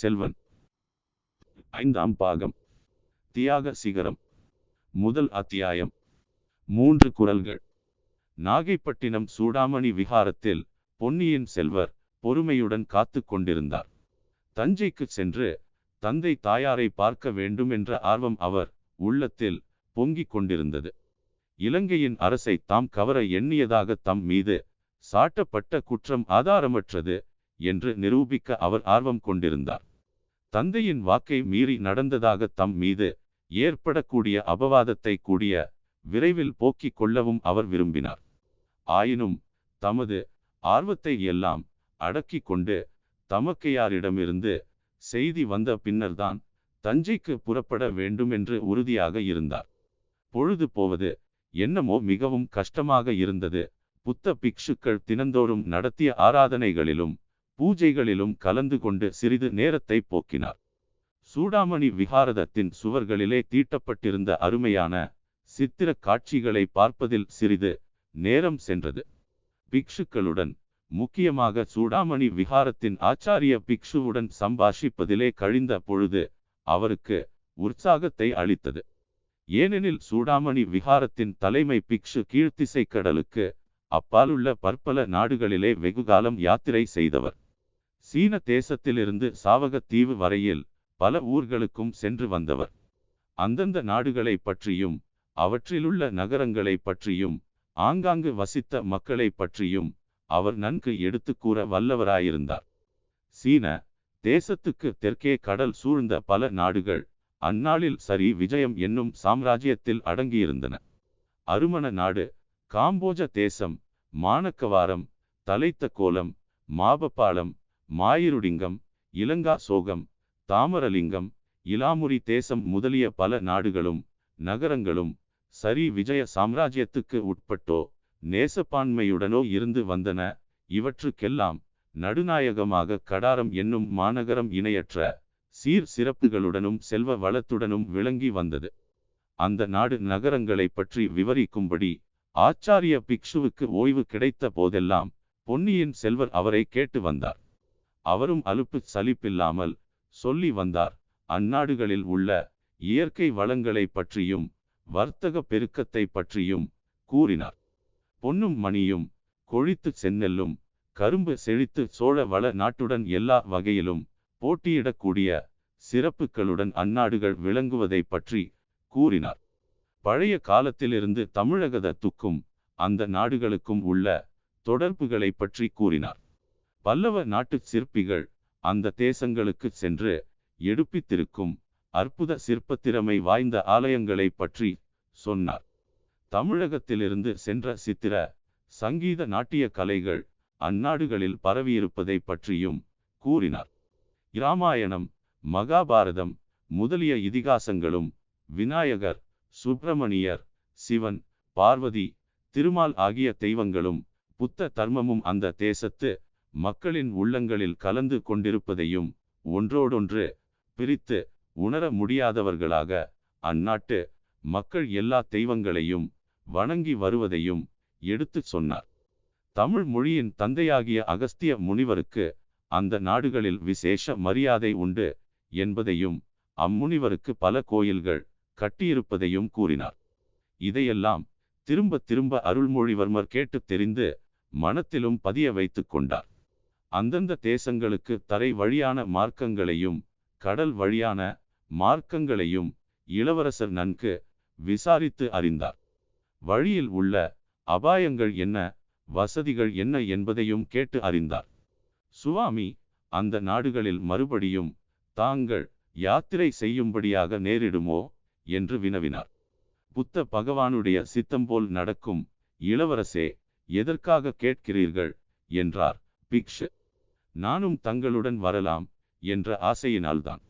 செல்வன். ஐந்தாம் பாகம். தியாக சிகரம். முதல் அத்தியாயம். மூன்று குரல்கள். நாகைப்பட்டினம் சூடாமணி விகாரத்தில் பொன்னியின் செல்வர் பொறுமையுடன் காத்து கொண்டிருந்தார். தஞ்சைக்கு சென்று தந்தை தாயாரை பார்க்க வேண்டும் என்ற ஆர்வம் அவர் உள்ளத்தில் பொங்கிக் கொண்டிருந்தது. இலங்கையின் அரசை தாம் கவர எண்ணியதாக தம் மீது சாட்டப்பட்ட குற்றம் ஆதாரமற்றது என்று நிரூபிக்க அவர் ஆர்வம் கொண்டிருந்தார். தந்தையின் வாக்கை மீறி நடந்ததாக தம் மீது ஏற்படக்கூடிய அபவாதத்தை கூடிய விரைவில் போக்கிக் கொள்ளவும் அவர் விரும்பினார். ஆயினும் தமது ஆர்வத்தை எல்லாம் அடக்கிக் கொண்டு தமக்கையாரிடமிருந்து செய்தி வந்த பின்னர்தான் தஞ்சைக்கு புறப்பட வேண்டும் என்று உறுதியாக இருந்தார். பொழுது போவது என்னமோ மிகவும் கஷ்டமாக இருந்தது. புத்த பிக்ஷுக்கள் தினந்தோறும் நடத்திய ஆராதனைகளிலும் பூஜைகளிலும் கலந்து கொண்டு சிறிது நேரத்தை போக்கினார். சூடாமணி விகாரதத்தின் சுவர்களிலே தீட்டப்பட்டிருந்த அருமையான சித்திர காட்சிகளை பார்ப்பதில் சிறிது நேரம் சென்றது. பிக்ஷுக்களுடன் முக்கியமாக சூடாமணி விகாரத்தின் ஆச்சாரிய பிக்ஷுவுடன் சம்பாஷிப்பதிலே கழிந்த பொழுது அவருக்கு உற்சாகத்தை அளித்தது. ஏனெனில் சூடாமணி விகாரத்தின் தலைமை பிக்ஷு கீழ்த்திசை கடலுக்கு அப்பாலுள்ள பற்பல நாடுகளிலே வெகுகாலம் யாத்திரை செய்தவர். சீன தேசத்திலிருந்து சாவகத் தீவு வரையில் பல ஊர்களுக்கும் சென்று வந்தவர். அந்தந்த நாடுகளை பற்றியும் அவற்றிலுள்ள நகரங்களை பற்றியும் ஆங்காங்கு வசித்த மக்களை பற்றியும் அவர் நன்கு எடுத்து கூற வல்லவராயிருந்தார். சீன தேசத்துக்கு தெற்கே கடல் சூழ்ந்த பல நாடுகள் அந்நாளில் சரி விஜயம் என்னும் சாம்ராஜ்யத்தில் அடங்கியிருந்தன. அருமண நாடு காம்போஜ தேசம் மானக்கவாரம் தலைத்த கோலம் மாபப்பாளம் மாயிருடிங்கம் இலங்கா சோகம் தாமரலிங்கம் இலாமுரி தேசம் முதலிய பல நாடுகளும் நகரங்களும் சரி விஜய சாம்ராஜ்யத்துக்கு உட்பட்டோ நேசப்பான்மையுடனோ இருந்து வந்தன. இவற்றுக்கெல்லாம் நடுநாயகமாக கடாரம் என்னும் மாநகரம் இணையற்ற சீர் சிறப்புகளுடனும் செல்வ வளத்துடனும் விளங்கி வந்தது. அந்த நாடு நகரங்களை பற்றி விவரிக்கும்படி ஆச்சாரிய பிக்ஷுவுக்கு ஓய்வு கிடைத்த போதெல்லாம் பொன்னியின் செல்வர் அவரை கேட்டு வந்தார். அவரும் அலுப்பு சலிப்பில்லாமல் சொல்லி வந்தார். அந்நாடுகளில் உள்ள இயற்கை வளங்களை பற்றியும் வர்த்தக பெருக்கத்தை பற்றியும் கூறினார். பொன்னும் மணியும் கொழித்து செந்நெல்லும் கரும்பு செழித்து சோழ வள நாட்டுடன் எல்லா வகையிலும் போட்டியிடக்கூடிய சிறப்புகளுடன் அந்நாடுகள் விளங்குவதை பற்றி கூறினார். பழைய காலத்திலிருந்து தமிழகத்துக்கும் அந்த நாடுகளுக்கும் உள்ள தொடர்புகளை பற்றி கூறினார். பல்லவ நாட்டு சிற்பிகள் அந்த தேசங்களுக்கு சென்று எடுப்பித்திருக்கும் அற்புத சிற்பத்திறமை வாய்ந்த ஆலயங்களை பற்றி சொன்னார். தமிழகத்திலிருந்து சென்ற சித்திர சங்கீத நாட்டிய கலைகள் அந்நாடுகளில் பரவியிருப்பதை பற்றியும் கூறினார். இராமாயணம் மகாபாரதம் முதலிய இதிகாசங்களும் விநாயகர் சுப்பிரமணியர் சிவன் பார்வதி திருமால் ஆகிய தெய்வங்களும் புத்த தர்மமும் அந்த தேசத்து மக்களின் உள்ளங்களில் கலந்து கொண்டிருப்பதையும் ஒன்றோடொன்று பிரித்து உணர முடியாதவர்களாக அந்நாட்டு மக்கள் எல்லா தெய்வங்களையும் வணங்கி வருவதையும் எடுத்துச் சொன்னார். தமிழ் மொழியின் தந்தையாகிய அகஸ்திய முனிவருக்கு அந்த நாடுகளில் விசேஷ மரியாதை உண்டு என்பதையும் அம்முனிவருக்கு பல கோயில்கள் கட்டியிருப்பதையும் கூறினார். இதையெல்லாம் திரும்ப திரும்ப அருள்மொழிவர்மர் கேட்டு தெரிந்து மனத்திலும் பதிய வைத்து கொண்டார். அந்தந்த தேசங்களுக்கு தரை வழியான மார்க்கங்களையும் கடல் வழியான மார்க்கங்களையும் இளவரசர் நன்கு விசாரித்து அறிந்தார். வழியில் உள்ள அபாயங்கள் என்ன வசதிகள் என்ன என்பதையும் கேட்டு அறிந்தார். சுவாமி அந்த நாடுகளில் மறுபடியும் தாங்கள் யாத்திரை செய்யும்படியாக நேரிடுமோ என்று வினவினார். புத்த பகவானுடைய சித்தம் போல் நடக்கும் இளவரசே எதற்காக கேட்கிறீர்கள்? என்றார் பிக்ஷு. நானும் தங்களுடன் வரலாம் என்ற ஆசையினால்தான்.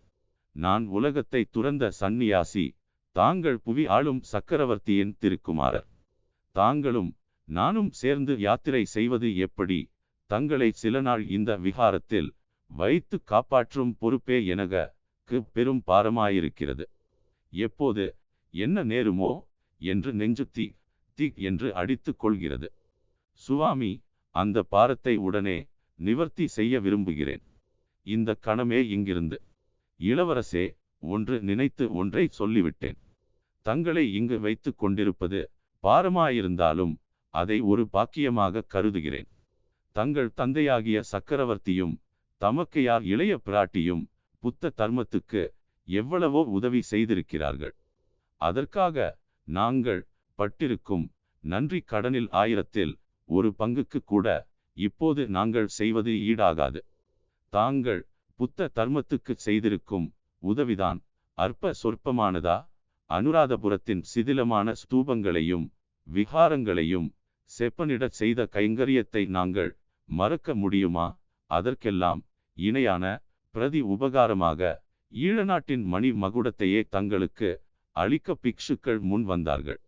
நான் உலகத்தை துறந்த சந்நியாசி தாங்கள் புவி ஆளும் சக்கரவர்த்தியின் திருக்குமாரர். தாங்களும் நானும் சேர்ந்து யாத்திரை செய்வது எப்படி? தங்களை சில நாள் இந்த விகாரத்தில் வைத்து காப்பாற்றும் பொறுப்பே எனக்கு பெரும் பாரமாயிருக்கிறது. எப்போது என்ன நேருமோ என்று நெஞ்சு தி திக் என்று அடித்துக் கொள்கிறது. சுவாமி அந்த பாரத்தை உடனே நிவர்த்தி செய்ய விரும்புகிறேன். இந்த கணமே இங்கிருந்து. இளவரசே ஒன்று நினைத்து ஒன்றை சொல்லிவிட்டேன். தங்களை இங்கு வைத்து கொண்டிருப்பது பாரமாயிருந்தாலும் அதை ஒரு பாக்கியமாக கருதுகிறேன். தங்கள் தந்தையாகிய சக்கரவர்த்தியும் தமக்கையார் இளைய பிராட்டியும் புத்த தர்மத்துக்கு எவ்வளவோ உதவி செய்திருக்கிறார்கள். அதற்காக நாங்கள் பட்டிருக்கும் நன்றி கடனில் ஆயிரத்தில் ஒரு பங்குக்கு கூட இப்போது நாங்கள் செய்வது ஈடாகாது. தாங்கள் புத்த தர்மத்துக்கு செய்திருக்கும் உதவிதான். அற்ப சொற்பமானதா? அனுராதபுரத்தின் சிதிலமான ஸ்தூபங்களையும் விகாரங்களையும் செப்பனிடச் செய்த கைங்கரியத்தை நாங்கள் மறக்க முடியுமா? அதற்கெல்லாம் இணையான பிரதி உபகாரமாக ஈழநாட்டின் மணி மகுடத்தையே தங்களுக்கு அளிக்க பிக்ஷுக்கள் முன் வந்தார்கள்.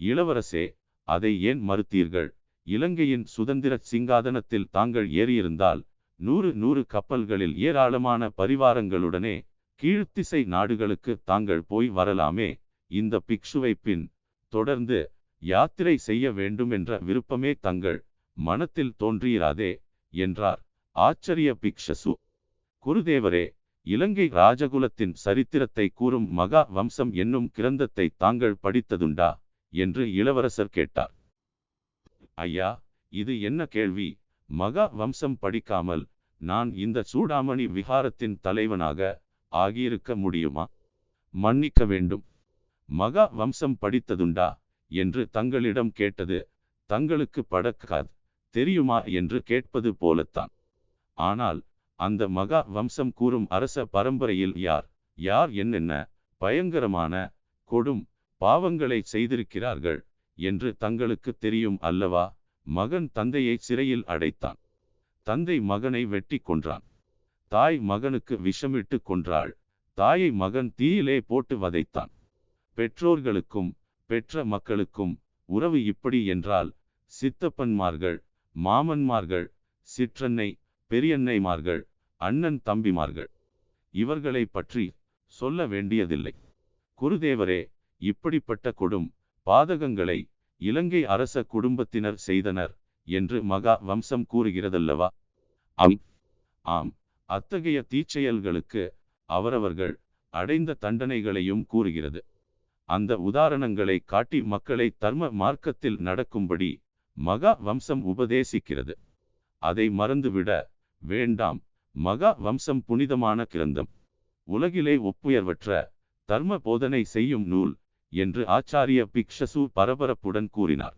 இளவரசே அதை ஏன் மறுத்தீர்கள்? இலங்கையின் சுதந்திர சிங்காதனத்தில் தாங்கள் ஏறியிருந்தால் நூறு நூறு கப்பல்களில் ஏராளமான பரிவாரங்களுடனே கீழ்த்திசை நாடுகளுக்கு தாங்கள் போய் வரலாமே. இந்த பிக்ஷுவை பின் தொடர்ந்து யாத்திரை செய்ய வேண்டும் என்ற விருப்பமே தங்கள் மனத்தில் தோன்றியிராதே என்றார் ஆச்சரிய பிக்ஷசு. குருதேவரே இலங்கை ராஜகுலத்தின் சரித்திரத்தை கூறும் மகா வம்சம் என்னும் கிரந்தத்தை தாங்கள் படித்ததுண்டா? என்று இளவரசர் கேட்டார். ஐயா இது என்ன கேள்வி? மகா வம்சம் படிக்காமல் நான் இந்த சூடாமணி விகாரத்தின் தலைவனாக ஆகியிருக்க முடியுமா? மன்னிக்க வேண்டும். மகா வம்சம் படித்ததுண்டா? என்று தங்களிடம் கேட்டது தங்களுக்கு படக்காத். தெரியுமா? என்று கேட்பது போலத்தான். ஆனால் அந்த மகா வம்சம் கூறும் அரச பரம்பரையில் யார்? யார் என்னென்ன பயங்கரமான கொடும் பாவங்களை செய்திருக்கிறார்கள்? என்று தங்களுக்கு தெரியும் அல்லவா? மகன் தந்தையை சிறையில் அடைத்தான். தந்தை மகனை வெட்டி கொன்றான். தாய் மகனுக்கு விஷமிட்டு கொன்றாள். தாயை மகன் தீயிலே போட்டு வதைத்தான். பெற்றோர்களுக்கும் பெற்ற மக்களுக்கும் உறவு இப்படி என்றால் சித்தப்பன்மார்கள் மாமன்மார்கள் சிற்றன்னை பெரியன்னைமார்கள் அண்ணன் தம்பிமார்கள் இவர்களை பற்றி சொல்ல வேண்டியதில்லை. குருதேவரே இப்படிப்பட்ட கொடும் பாதகங்களை இலங்கை அரச குடும்பத்தினர் செய்தனர் என்று மகா வம்சம் கூறுகிறதல்லவா? ஆம். ஆம். அத்தகைய தீச்செயல்களுக்கு அவரவர்கள் அடைந்த தண்டனைகளையும் கூறுகிறது. அந்த உதாரணங்களை காட்டி மக்களை தர்ம மார்க்கத்தில் நடக்கும்படி மகா வம்சம் உபதேசிக்கிறது. அதை மறந்துவிட வேண்டாம். மகா வம்சம் புனிதமான கிரந்தம். உலகிலே ஒப்புயர்வற்ற தர்ம போதனை செய்யும் நூல் என்று ஆச்சாரிய பிக்ஷசு பரபரப்புடன் கூறினார்.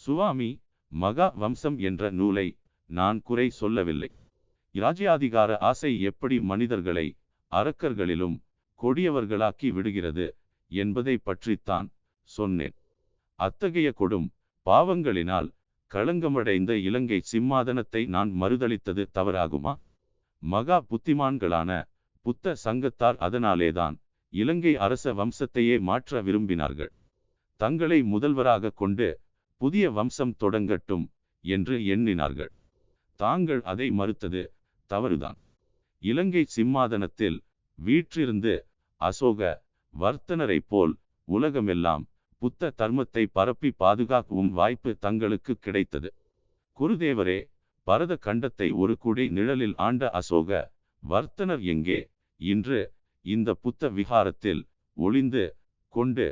சுவாமி மகா வம்சம் என்ற நூலை நான் குறை சொல்லவில்லை. இராஜ்யாதிகார ஆசை எப்படி மனிதர்களை அரக்கர்களிலும் கொடியவர்களாக்கி விடுகிறது என்பதை பற்றித்தான் சொன்னேன். அத்தகைய கொடும் பாவங்களினால் களங்கமடைந்த இலங்கை சிம்மாதனத்தை நான் மறுதளித்தது தவறாகுமா? மகா புத்திமான்களான புத்த சங்கத்தார் அதனாலேதான் இலங்கை அரச வம்சத்தையே மாற்ற விரும்பினார்கள். தங்களை முதல்வராக கொண்டு புதிய வம்சம் தொடங்கட்டும் என்று எண்ணினார்கள். தாங்கள் அதை மறுத்தது தவறுதான். இலங்கை சிம்மாதனத்தில் வீற்றிருந்து அசோக வர்த்தனரைப் போல் உலகமெல்லாம் புத்த தர்மத்தை பரப்பி பாதுகாக்கவும் வாய்ப்பு தங்களுக்கு கிடைத்தது. குருதேவரே பரத கண்டத்தை ஒரு குடை நிழலில் ஆண்ட அசோக வர்த்தனர் எங்கே? இன்று இந்த புத்த விகாரத்தில் ஒளிந்து கொண்டு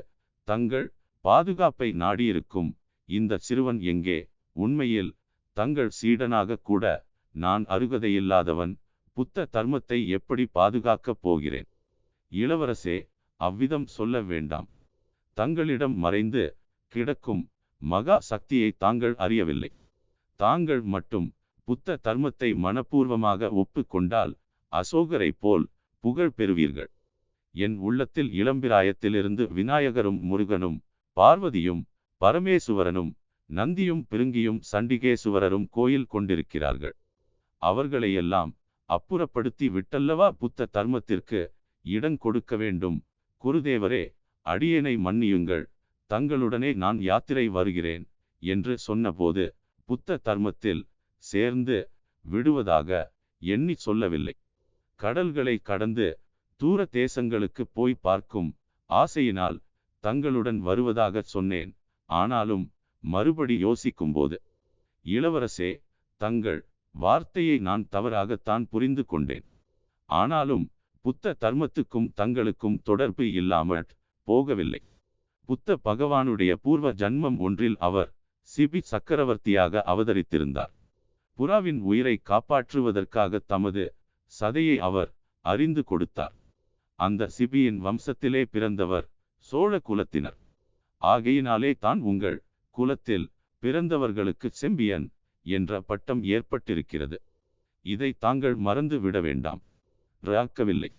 தங்கள் பாதுகாப்பை நாடியிருக்கும் இந்த சிறுவன் எங்கே? உண்மையில் தங்கள் சீடனாக கூட நான் அருகதையில்லாதவன் புத்த தர்மத்தை எப்படி பாதுகாக்கப் போகிறேன்? இளவரசே அவ்விதம் சொல்ல வேண்டாம். தங்களிடம் மறைந்து கிடக்கும் மகா சக்தியை தாங்கள் அறியவில்லை. தாங்கள் மட்டும் புத்த தர்மத்தை மனப்பூர்வமாக ஒப்புக்கொண்டால் அசோகரை போல் புகழ் பெறுவீர்கள். என் உள்ளத்தில் இளம்பிராயத்திலிருந்து விநாயகரும் முருகனும் பார்வதியும் பரமேசுவரனும் நந்தியும் பிருங்கியும் சண்டிகேசுவரரும் கோயில் கொண்டிருக்கிறார்கள். அவர்களையெல்லாம் அப்புறப்படுத்தி விட்டல்லவா புத்த தர்மத்திற்கு இடம் கொடுக்க வேண்டும். குருதேவரே அடியேனை மன்னியுங்கள். தங்களுடனே நான் யாத்திரை வருகிறேன் என்று சொன்னபோது புத்த தர்மத்தில் சேர்ந்து விடுவதாக எண்ணி சொல்லவில்லை. கடல்களை கடந்து தூர தேசங்களுக்கு போய் பார்க்கும் ஆசையினால் தங்களுடன் வருவதாக சொன்னேன். ஆனாலும் மறுபடி யோசிக்கும்போது இளவரசே தங்கள் வார்த்தையை நான் தவறாகத்தான் புரிந்து கொண்டேன். ஆனாலும் புத்த தர்மத்துக்கும் தங்களுக்கும் தொடர்பு இல்லாமல் போகவில்லை. புத்த பகவானுடைய பூர்வ ஜன்மம் ஒன்றில் அவர் சிபி சக்கரவர்த்தியாக அவதரித்திருந்தார். புறாவின் உயிரை காப்பாற்றுவதற்காக தமது சதையை அவர் அறிந்து கொடுத்தார். அந்த சிபியின் வம்சத்திலே பிறந்தவர் சோழ குலத்தினர். ஆகையினாலே தான் உங்கள் குலத்தில் பிறந்தவர்களுக்கு செம்பியன் என்ற பட்டம் ஏற்பட்டிருக்கிறது. இதை தாங்கள் மறந்து விட வேண்டாம். ராக்கவில்லை.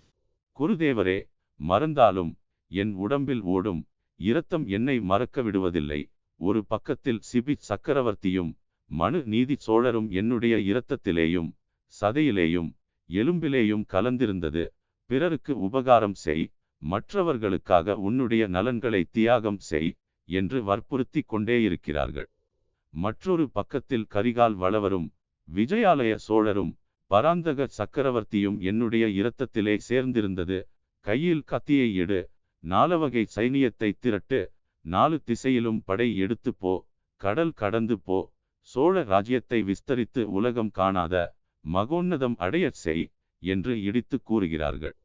குருதேவரே மறந்தாலும் என் உடம்பில் ஓடும் இரத்தம் என்னை மறக்க விடுவதில்லை. ஒரு பக்கத்தில் சிபி சக்கரவர்த்தியும் மனு நீதி சோழரும் என்னுடைய இரத்தத்திலேயும் சதையிலேயும் எலும்பிலேயும் கலந்திருந்தது. பிறருக்கு உபகாரம் செய் மற்றவர்களுக்காக உன்னுடைய நலன்களை தியாகம் செய் என்று வற்புறுத்தி கொண்டே இருக்கிறார்கள். மற்றொரு பக்கத்தில் கரிகால் வளவரும் விஜயாலய சோழரும் பராந்தக சக்கரவர்த்தியும் என்னுடைய இரத்தத்திலே சேர்ந்திருந்தது. கையில் கத்தியை எடு நாலவகை சைனியத்தை திரட்டு நாலு திசையிலும் படை எடுத்து போ கடல் கடந்து போ சோழ ராஜ்யத்தை விஸ்தரித்து உலகம் காணாத மகோன்னதம் அடையச் செய் என்று இடித்து கூறுகிறார்கள்.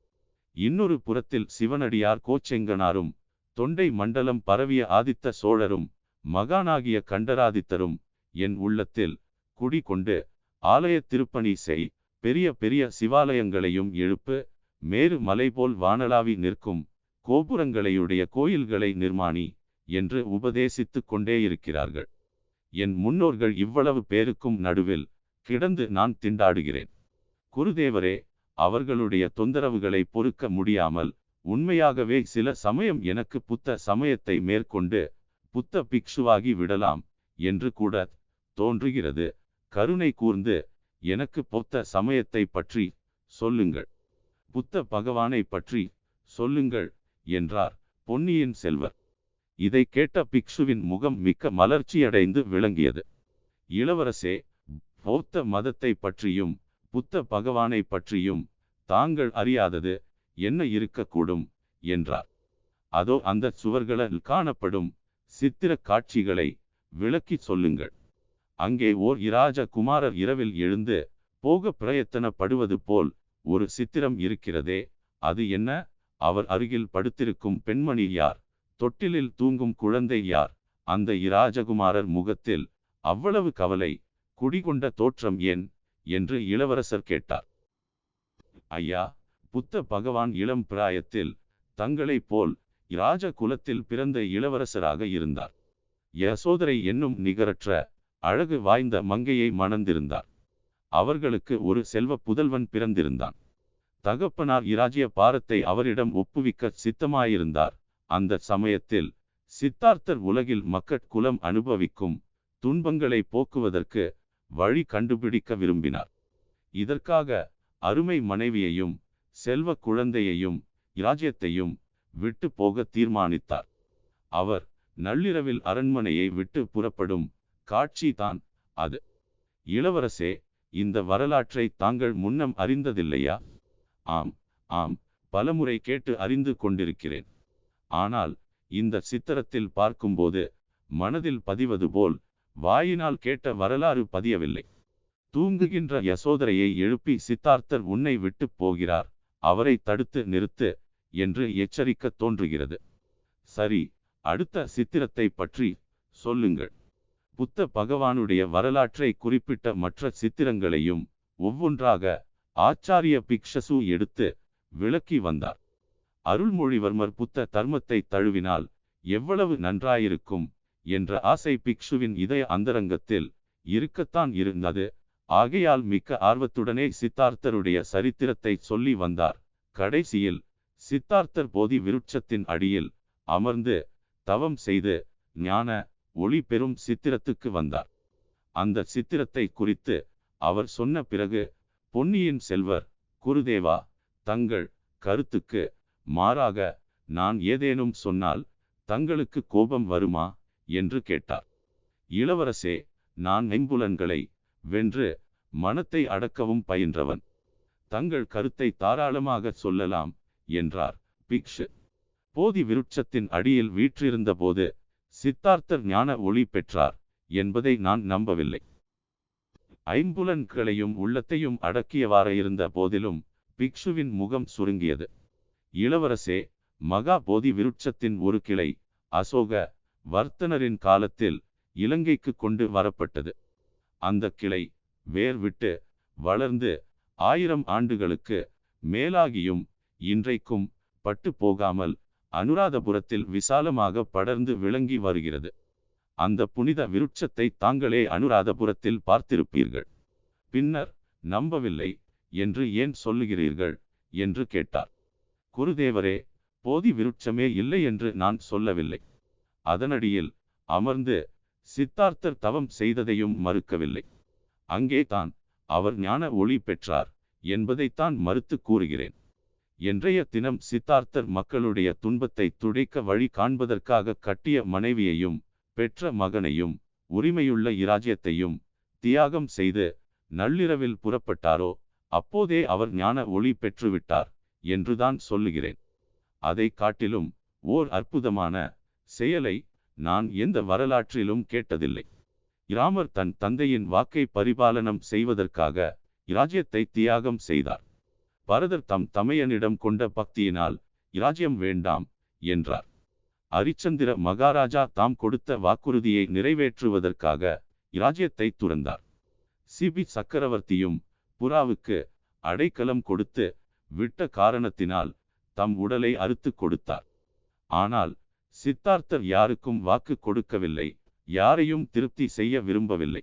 இன்னொரு புறத்தில் சிவனடியார் கோச்செங்கனாரும் தொண்டை மண்டலம் பரவிய ஆதித்த சோழரும் மகானாகிய கண்டராதித்தரும் என் உள்ளத்தில் குடி கொண்டு ஆலய திருப்பணி செய் பெரிய பெரிய சிவாலயங்களையும் எழுப்பு மேரு மலைபோல் வானலாவி நிற்கும் கோபுரங்களையுடைய கோயில்களை நிர்மாணி என்று உபதேசித்துக் கொண்டே இருக்கிறார்கள். என் முன்னோர்கள் இவ்வளவு பேருக்கும் நடுவில் கிடந்து நான் திண்டாடுகிறேன். குருதேவரே அவர்களுடைய தொந்தரவுகளை பொறுக்க முடியாமல் உண்மையாகவே சில சமயம் எனக்கு புத்த சமயத்தை மேற்கொண்டு புத்த பிக்ஷுவாகி விடலாம் என்று கூட தோன்றுகிறது. கருணை கூர்ந்து எனக்கு புத்த சமயத்தை பற்றி சொல்லுங்கள். புத்த பகவானை பற்றி சொல்லுங்கள் என்றார் பொன்னியின் செல்வர். இதை கேட்ட பிக்ஷுவின் முகம் மிக்க மலர்ச்சியடைந்து விளங்கியது. இளவரசே பௌத்த மதத்தை பற்றியும் புத்த பகவானை பற்றியும் தாங்கள் அறியாதது என்ன இருக்கக்கூடும் என்றார். அதோ அந்த சுவர்களில் காணப்படும் சித்திர காட்சிகளை விளக்கி சொல்லுங்கள். அங்கே ஓர் இராஜ குமாரர் இரவில் எழுந்து போக பிரயத்தனப்படுவது போல் ஒரு சித்திரம் இருக்கிறதே அது என்ன? அவர் அருகில் படுத்திருக்கும் பெண்மணி யார்? தொட்டிலில் தூங்கும் குழந்தை யார்? அந்த இராஜகுமாரர் முகத்தில் அவ்வளவு கவலை குடிகொண்ட தோற்றம் ஏன்? என்று இளவரசர் கேட்டார். ஐயா புத்த பகவான் இளம் பிராயத்தில் தங்களைப் போல் இராஜ குலத்தில் பிறந்த இளவரசராக இருந்தார். யசோதரை என்னும் நிகரற்ற அழகு வாய்ந்த மங்கையை மணந்திருந்தார். அவர்களுக்கு ஒரு செல்வ புதல்வன் பிறந்திருந்தான். தகப்பனார் இராஜ்ய பாரத்தை அவரிடம் ஒப்புவிக்க சித்தமாயிருந்தார். அந்த சமயத்தில் சித்தார்த்தர் உலகில் மக்கட் குலம் அனுபவிக்கும் துன்பங்களை போக்குவதற்கு வழி கண்டுபிடிக்க விரும்பினார். இதற்காக அருமை மனைவியையும் செல்வ குழந்தையையும் இராஜ்யத்தையும் விட்டு போக தீர்மானித்தார். அவர் நள்ளிரவில் அரண்மனையை விட்டு புறப்படும் காட்சி தான் அது. இளவரசே இந்த வரலாற்றை தாங்கள் முன்னம் அறிந்ததில்லையா? ஆம் ஆம் பலமுறை கேட்டு அறிந்து கொண்டிருக்கிறேன். ஆனால் இந்த சித்திரத்தில் பார்க்கும்போது மனதில் பதிவது போல் வாயினால் கேட்ட வரலாறு பதியவில்லை. தூங்குகின்ற யசோதரையை எழுப்பி சித்தார்த்தர் உன்னை விட்டு போகிறார் அவரை தடுத்து நிறுத்து என்று எச்சரிக்க தோன்றுகிறது. சரி அடுத்த சித்திரத்தை பற்றி சொல்லுங்கள். புத்த பகவானுடைய வரலாற்றை குறிப்பிட்ட மற்ற சித்திரங்களையும் ஒவ்வொன்றாக ஆச்சாரிய பிக்ஷசு எடுத்து விளக்கி வந்தார். அருள்மொழிவர்மர் புத்த தர்மத்தை தழுவினால் எவ்வளவு நன்றாயிருக்கும் என்ற ஆசை பிக்ஷுவின் இதய அந்தரங்கத்தில் இருக்கத்தான் இருந்தது. ஆகையால் மிக்க ஆர்வத்துடனே சித்தார்த்தருடைய சரித்திரத்தை சொல்லி வந்தார். கடைசியில் சித்தார்த்தர் போதி விருட்சத்தின் அடியில் அமர்ந்து தவம் செய்து ஞான ஒளி பெறும் சித்திரத்துக்கு வந்தார். அந்த சித்திரத்தை குறித்து அவர் சொன்ன பிறகு பொன்னியின் செல்வர் குருதேவா தங்கள் கருத்துக்கு மாறாக நான் ஏதேனும் சொன்னால் தங்களுக்கு கோபம் வருமா? என்று கேட்டார். இளவரசே நான் ஐம்புலன்களை வென்று மனத்தை அடக்கவும் பயின்றவன். தங்கள் கருத்தை தாராளமாக சொல்லலாம் என்றார் பிக்ஷு. போதி விருட்சத்தின் அடியில் வீற்றிருந்த போது சித்தார்த்தர் ஞான ஒளி பெற்றார் என்பதை நான் நம்பவில்லை. ஐம்புலன்களையும் உள்ளத்தையும் அடக்கியவாற இருந்த போதிலும் பிக்ஷுவின் முகம் சுருங்கியது. இளவரசே மகா போதி விருட்சத்தின் ஒரு கிளை அசோக வர்த்தனரின் காலத்தில் இலங்கைக்கு கொண்டு வரப்பட்டது. அந்த கிளை வேர் விட்டு வளர்ந்து ஆயிரம் ஆண்டுகளுக்கு மேலாகியும் இன்றைக்கும் பட்டு போகாமல் அனுராதபுரத்தில் விசாலமாக படர்ந்து விளங்கி வருகிறது. அந்த புனித விருட்சத்தை தாங்களே அனுராதபுரத்தில் பார்த்திருப்பீர்கள். பின்னர் நம்பவில்லை என்று ஏன் சொல்லுகிறீர்கள் என்று கேட்டார். குருதேவரே போதி விருட்சமே இல்லை என்று நான் சொல்லவில்லை. அதனடியில் அமர்ந்து சித்தார்த்தர் தவம் செய்ததையும் மறுக்கவில்லை. அங்கே தான் அவர் ஞான ஒளி பெற்றார் என்பதைத்தான் மறுத்து கூறுகிறேன். என்றைய தினம் சித்தார்த்தர் மக்களுடைய துன்பத்தை துடைக்க வழி காண்பதற்காக கட்டிய மனைவியையும் பெற்ற மகனையும் உரிமையுள்ள இராஜ்யத்தையும் தியாகம் செய்து நள்ளிரவில் புறப்பட்டாரோ அப்போதே அவர் ஞான ஒளி பெற்றுவிட்டார் என்றுதான் சொல்லுகிறேன். அதை காட்டிலும் ஓர் அற்புதமான செயலை நான் எந்த வரலாற்றிலும் கேட்டதில்லை. இராமர் தன் தந்தையின் வாக்கை பரிபாலனம் செய்வதற்காக இராஜ்யத்தை தியாகம் செய்தார். பரதர் தம் தமையனிடம் கொண்ட பக்தியினால் இராஜ்யம் வேண்டாம் என்றார். அரிச்சந்திர மகாராஜா தாம் கொடுத்த வாக்குறுதியை நிறைவேற்றுவதற்காக இராஜ்யத்தை துறந்தார். சிபி சக்கரவர்த்தியும் புறாவுக்கு அடைக்கலம் கொடுத்து விட்ட காரணத்தினால் தம் உடலை அறுத்து கொடுத்தார். ஆனால் சித்தார்த்தர் யாருக்கும் வாக்கு கொடுக்கவில்லை யாரையும் திருப்தி செய்ய விரும்பவில்லை.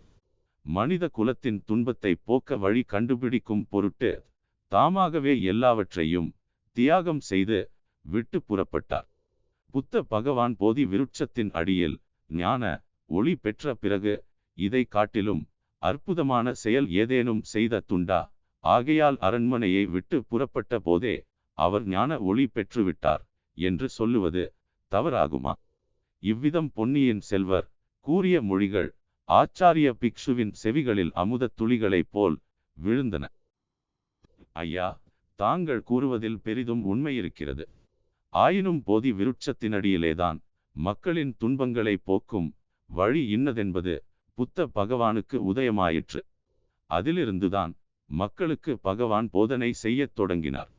மனித குலத்தின் துன்பத்தை போக்க வழி கண்டுபிடிக்கும் பொருட்டு தாமாகவே எல்லாவற்றையும் தியாகம் செய்து விட்டு புறப்பட்டார். புத்த பகவான் போதி விருட்சத்தின் அடியில் ஞான ஒளி பெற்ற பிறகு இதை காட்டிலும் அற்புதமான செயல் ஏதேனும் செய்த துண்டா? ஆகையால் அரண்மனையை விட்டு புறப்பட்ட போதே அவர் ஞான ஒளி பெற்றுவிட்டார் என்று சொல்லுவது தவறாகுமா? இவ்விதம் பொன்னியின் செல்வர் கூறிய மொழிகள் ஆச்சாரிய பிக்ஷுவின் செவிகளில் அமுத துளிகளைப் போல் விழுந்தன. ஐயா தாங்கள் கூறுவதில் பெரிதும் உண்மையிருக்கிறது. ஆயினும் போதி விருட்சத்தினடியிலேதான் மக்களின் துன்பங்களை போக்கும் வழி இன்னதென்பது புத்த பகவானுக்கு உதயமாயிற்று. அதிலிருந்துதான் மக்களுக்கு பகவான் போதனை செய்யத் தொடங்கினார்.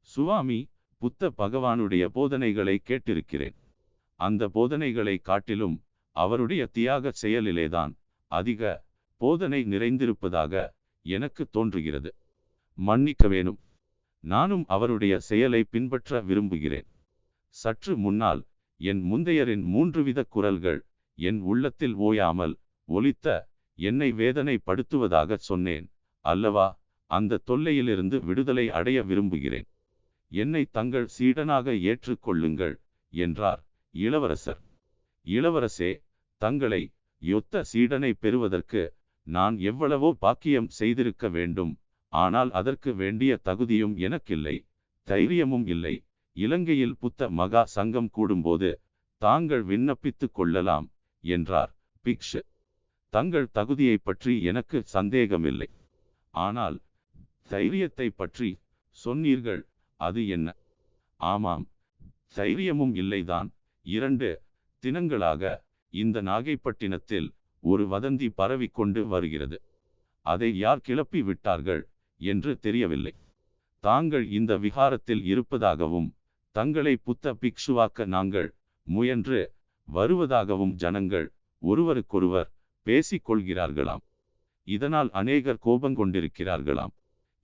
சுவாமி புத்த பகவானுடைய போதனைகளை கேட்டிருக்கிறேன். அந்த போதனைகளை காட்டிலும் அவருடைய தியாக செயலிலேதான் அதிக போதனை நிறைந்திருப்பதாக எனக்கு தோன்றுகிறது. மன்னிக்க வேணும். நானும் அவருடைய செயலை பின்பற்ற விரும்புகிறேன். சற்று முன்னால் என் முந்தையரின் மூன்று வித குரல்கள் என் உள்ளத்தில் ஓயாமல் ஒலித்த என்னை வேதனைப்படுத்துவதாக சொன்னேன் அல்லவா அந்த தொல்லையிலிருந்து விடுதலை அடைய விரும்புகிறேன். என்னை தங்கள் சீடனாக ஏற்றுக்கொள்ளுங்கள் என்றார் இளவரசர். இளவரசே தங்களை யொத்த சீடனை பெறுவதற்கு நான் எவ்வளவோ பாக்கியம் செய்திருக்க வேண்டும் ஆனால் அதற்கு வேண்டிய தகுதியும் எனக்கில்லை தைரியமும் இல்லை. இலங்கையில் புத்த மகா சங்கம் கூடும்போது தாங்கள் விண்ணப்பித்துக் கொள்ளலாம் என்றார் பிக்ஷு. தங்கள் தகுதியை பற்றி எனக்கு சந்தேகமில்லை. ஆனால் தைரியத்தை பற்றி சொன்னீர்கள் அது என்ன? ஆமாம் தைரியமும் இல்லைதான். இரண்டு தினங்களாக இந்த நாகைப்பட்டினத்தில் ஒரு வதந்தி பரவிக்கொண்டு வருகிறது. அதை யார் கிளப்பி விட்டார்கள் என்று தெரியவில்லை. தாங்கள் இந்த விகாரத்தில் இருப்பதாகவும் தங்களை புத்த பிக்ஷுவாக்க நாங்கள் முயன்று வருவதாகவும் ஜனங்கள் ஒருவருக்கொருவர் பேசிக் கொள்கிறார்களாம் இதனால் அநேகர் கோபங்கொண்டிருக்கிறார்களாம்.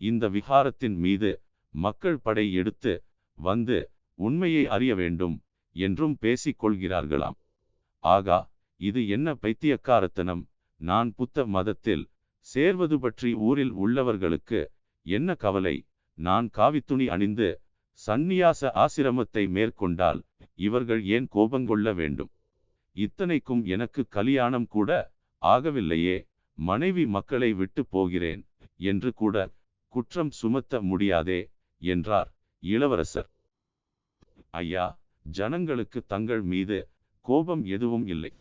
இந்த விகாரத்தின் மீது மக்கள் படை எடுத்து வந்து உண்மையை அறிய வேண்டும் என்றும் பேசிக் கொள்கிறார்களாம் ஆகா இது என்ன பைத்தியக்காரத்தனம்? நான் புத்த மதத்தில் சேர்வது பற்றி ஊரில் உள்ளவர்களுக்கு என்ன கவலை? நான் காவித்துணி அணிந்து சந்நியாச ஆசிரமத்தை மேற்கொண்டால் இவர்கள் ஏன் கோபங்கொள்ள வேண்டும்? இத்தனைக்கும் எனக்கு கலியாணம் கூட ஆகவில்லையே மனைவி மக்களை விட்டு போகிறேன் என்று கூட குற்றம் சுமத்த முடியாதே. என்றார் இளவரசர். ஐயா ஜனங்களுக்கு தங்கள் மீது கோபம் எதுவும் இல்லை.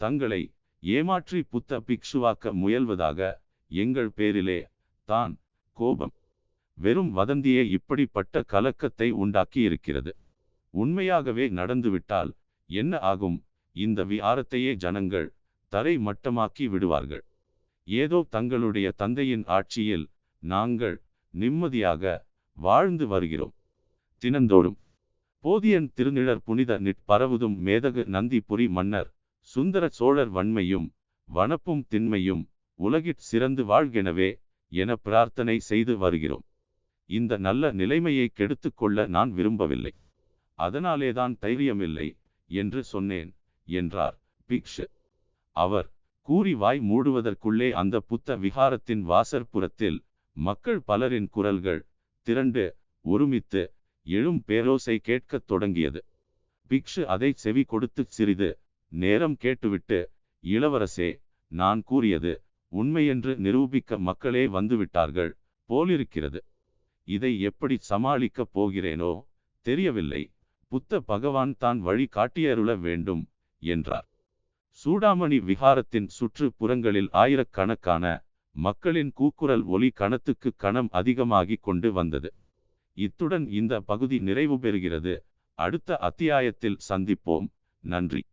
தங்களை ஏமாற்றி புத்த பிக்ஷுவாக்க முயல்வதாக எங்கள் பேரிலே தான் கோபம். வெறும் வதந்தியே இப்படிப்பட்ட கலக்கத்தை உண்டாக்கி இருக்கிறது உண்மையாகவே நடந்துவிட்டால் என்ன ஆகும்? இந்த விஹாரத்தையே ஜனங்கள் தரை மட்டமாக்கி விடுவார்கள். ஏதோ தங்களுடைய தந்தையின் ஆட்சியில் நாங்கள் நிம்மதியாக வாழ்ந்து வருகிறோம். தினந்தோறும் போதியன் திருநிழற் புனித நிற்பரவுதும் மேதகு நந்திபுரி மன்னர் சுந்தர சோழர் வன்மையும் வனப்பும் திண்மையும் உலகிற் சிறந்து வாழ்கெனவே என பிரார்த்தனை செய்து வருகிறோம். இந்த நல்ல நிலைமையை கெடுத்துக் கொள்ள நான் விரும்பவில்லை. அதனாலேதான் தைரியமில்லை என்று சொன்னேன் என்றார் பிக்ஷு. அவர் கூறி வாய் மூடுவதற்குள்ளே அந்த புத்த விகாரத்தின் வாசற்புறத்தில் மக்கள் பலரின் குரல்கள் திரண்டு ஒருமித்து எழும் பேரோசை கேட்கத் தொடங்கியது. பிக்ஷு அதை செவி கொடுத்து சிறிது நேரம் கேட்டுவிட்டு இளவரசே நான் கூறியது உண்மையென்று நிரூபிக்க மக்களே வந்துவிட்டார்கள் போலிருக்கிறது. இதை எப்படி சமாளிக்கப் போகிறேனோ தெரியவில்லை. புத்த பகவான் தான் வழி காட்டியருள வேண்டும் என்றார். சூடாமணி விகாரத்தின் சுற்று புறங்களில் ஆயிரக்கணக்கான மக்களின் கூக்குரல் ஒலி கணத்துக்கு கணம் அதிகமாகிக் கொண்டு வந்தது. இத்துடன் இந்த பகுதி நிறைவு பெறுகிறது. அடுத்த அத்தியாயத்தில் சந்திப்போம். நன்றி.